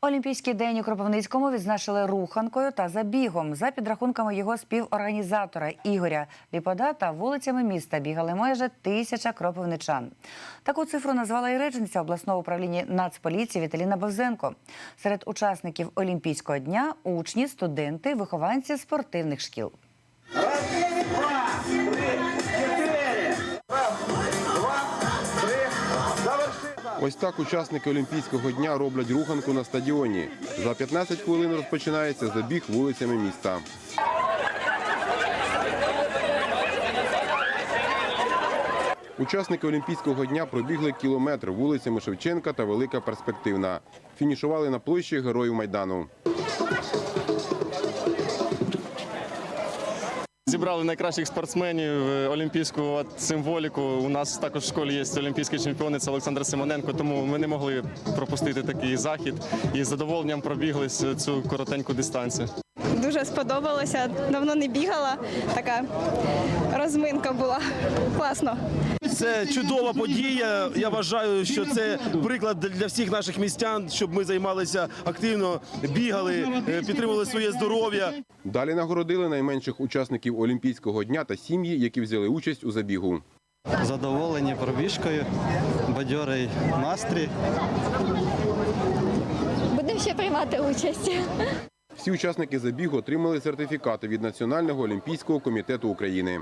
Олімпійський день у Кропивницькому відзначили руханкою та забігом. За підрахунками його співорганізатора Ігоря Ліпода та вулицями міста бігали майже тисяча кропивничан. Таку цифру назвала і речниця обласного управління Нацполіції Віталіна Бовзенко. Серед учасників Олімпійського дня учні, студенти, вихованці спортивних шкіл. Ось так учасники Олімпійського дня роблять руханку на стадіоні. За 15 хвилин розпочинається забіг вулицями міста. Учасники Олімпійського дня пробігли кілометр вулицями Шевченка та Велика Перспективна. Фінішували на площі Героїв Майдану. Зібрали найкращих спортсменів, е, олімпійську символіку. У нас також в школі є олімпійський чемпіонець Олександр Симоненко, тому ми не могли пропустити такий захід і з задоволенням пробігли цю коротеньку дистанцію. Дуже сподобалося. Давно не бігала. Така розминка була. Класно. Це чудова подія. Я вважаю, що це приклад для всіх наших містян, щоб ми займалися активно, бігали, е, підтримували своє здоров'я. Далі нагородили найменших учасників Олімпійського дня та сім'ї, які взяли участь у забігу. задоволені пробіжкою, бадьорий настрій. Будемо ще приймати участь. Всі учасники забігу отримали сертифікати від Національного олімпійського комітету України.